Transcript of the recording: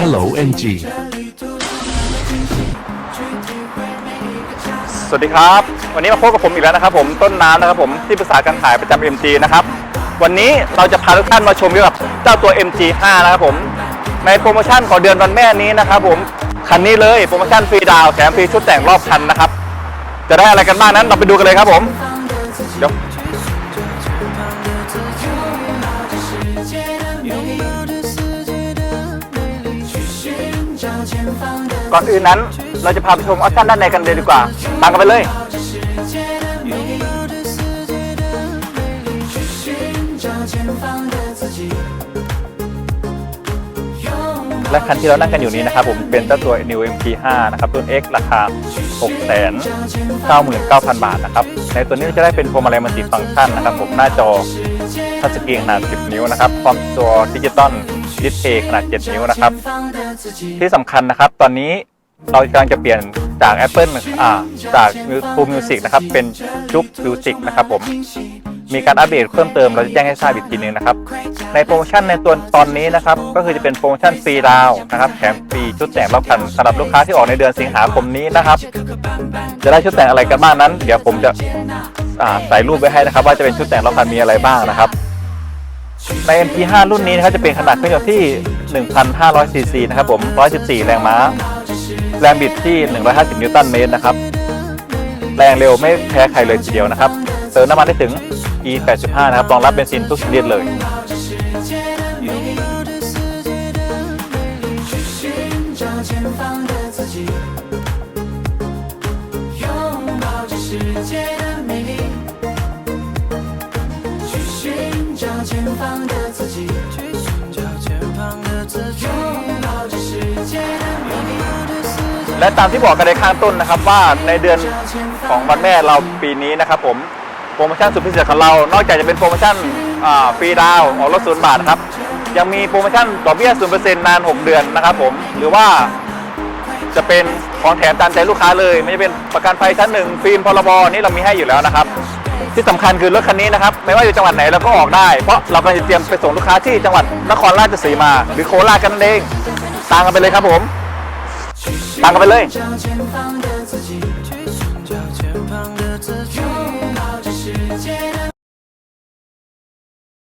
Hello NG สวัสดีครับ วันนี้มาพบกับผมอีกแล้วนะครับผมต้นน้ำนะครับผมที่ปรึกษาการขายประจำ MG นะครับ วันนี้เราจะพาทุกท่านมาชมเกี่ยวกับเจ้าตัว MG 5 นะครับผมในโปรโมชั่นของเดือนวันแม่นี้นะครับผมคันนี้เลยโปรโมชั่นฟรีดาวน์แถมฟรีชุดแต่งรอบคันนะครับ จะได้อะไรกันบ้างนั้นเราไปดูกันเลยครับผมเดี๋ยว ก่อนอื่นนั้น เราจะพาไปชมออปชั่นด้านในกันเลยดีกว่า ตามกันไปเลย และคันที่เรานั่งกันอยู่นี้นะครับผมเป็นเจ้าตัว New MP5 นะครับรุ่น X ราคา 699,000 บาทนะครับ ในตัวนี้จะได้เป็นพวงมาลัยมัลติฟังก์ชันนะครับ ผมหน้าจอทัชสกรีนขนาด 10 นิ้วนะครับพร้อมตัวดิจิตอล ดิสเพย์ขนาด 7 นิ้วนะครับ ที่สำคัญนะครับ ตอนนี้เรากำลังจะเปลี่ยนจาก Apple อ่าจาก True Music นะครับ เป็นจุ๊บ Music นะครับผม มีการอัปเดตเพิ่มเติมเราจะแจ้งให้ทราบอีกทีนึงนะครับ ในโปรโมชั่นในตัวตอนนี้นะครับ ก็คือจะเป็นโปรโมชั่นฟรีดาวน์นะครับแถมฟรีชุดแต่งรอบคันสำหรับลูกค้าที่ออกในเดือนสิงหาคมนี้นะครับ จะได้ชุดแต่งอะไรกันบ้างนั้น เดี๋ยวผมจะอ่าใส่รูปไว้ให้นะครับ ว่าจะเป็นชุดแต่งรอบคันมีอะไรบ้างนะครับ ใน MP5 รุ่นนี้นะครับจะเป็นขนาดเครื่องยนต์ที่ 1,500 ซีซีนะครับผม 114 แรงม้า แรงบิดที่ 150 นิวตันเมตรนะครับ แรงเร็วไม่แพ้ใครเลยทีเดียวนะครับ เติมน้ำมันได้ถึง E85 นะครับ รองรับเบนซินทุกชนิดเลย และตามที่บอกกันในข้างต้นนะครับว่าในเดือนของวันแม่เราปีนี้นะครับผมโปรโมชั่นสุดพิเศษของเรา นอกจากจะเป็นโปรโมชั่นฟรีดาวน์ออกรถศูนย์บาทนะครับ ยังมีโปรโมชั่นดอกเบี้ยศูนย์เปอร์เซ็นต์นาน 6 เดือนนะครับผม หรือว่า จะเป็นของแถมตามใจลูกค้าเลย ไม่ว่าจะเป็นประกันภัยชั้นหนึ่งฟิล์มพรบนี่เรามีให้อยู่แล้วนะครับ ที่สำคัญคือรถคันนี้นะครับไม่ว่าอยู่จังหวัดไหนเราก็ออกได้ เพราะเรากำลังจะเตรียมไปส่งลูกค้าที่จังหวัดนครราชสีมา หรือโคราชกันนั่นเองตามกันไปเลยครับผมตามกันไปเลย